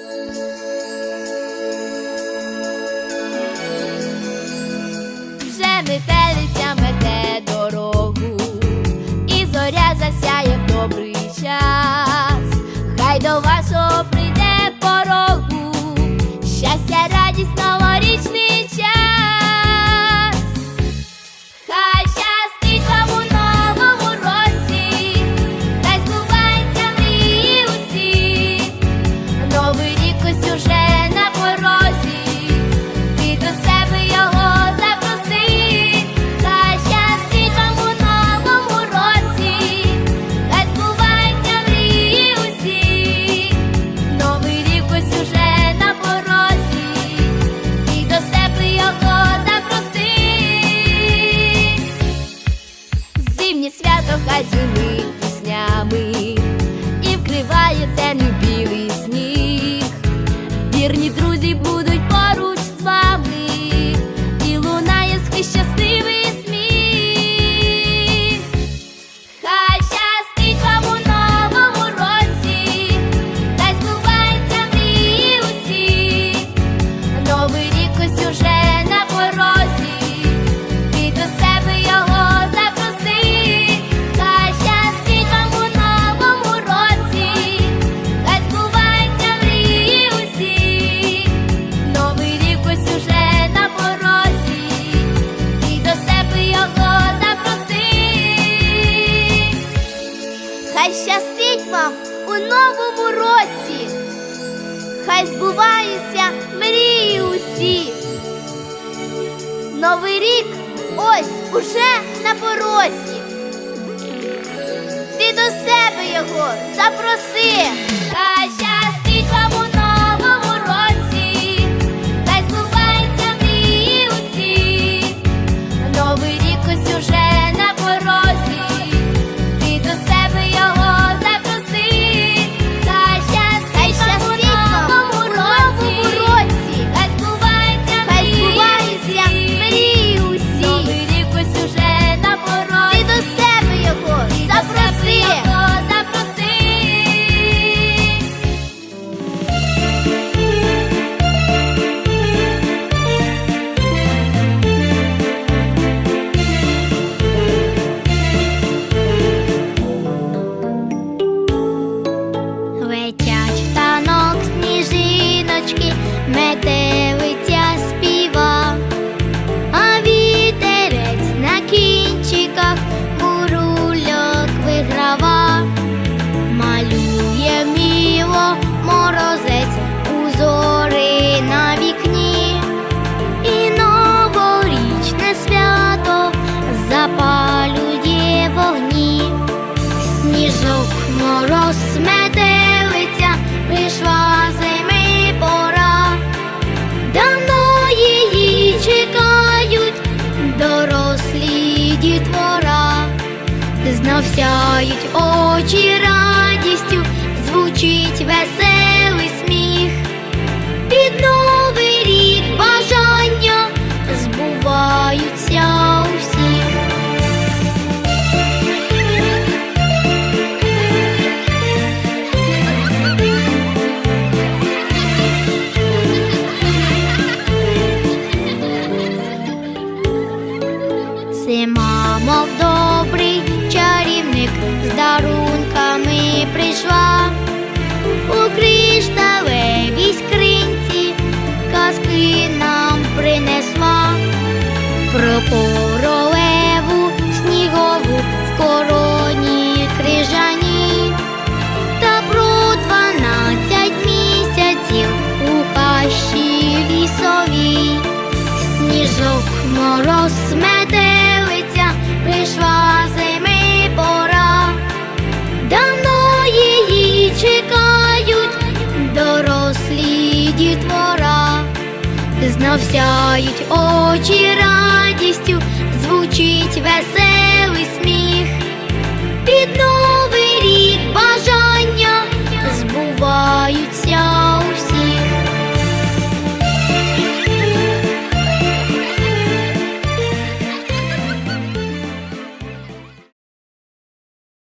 Música Тане темню білий сніг, вірні друзі будуть. щастить вам у новому році, хай збуваються мрії усі. Новий рік ось уже на порозі. Ти до себе його запроси. Хай щастя Знов сяють очі радістю, звучить веселий сміх, під новий рік бажання збуваються у всіх. Зима, мов добрий з дарунками прийшла у кришталевій скринці, казки нам принесла про королеву снігову в короні крижані та про дванадцять місяців у хащі лісовій, сніжок мороз. Знов сяють очі радістю, звучить весело.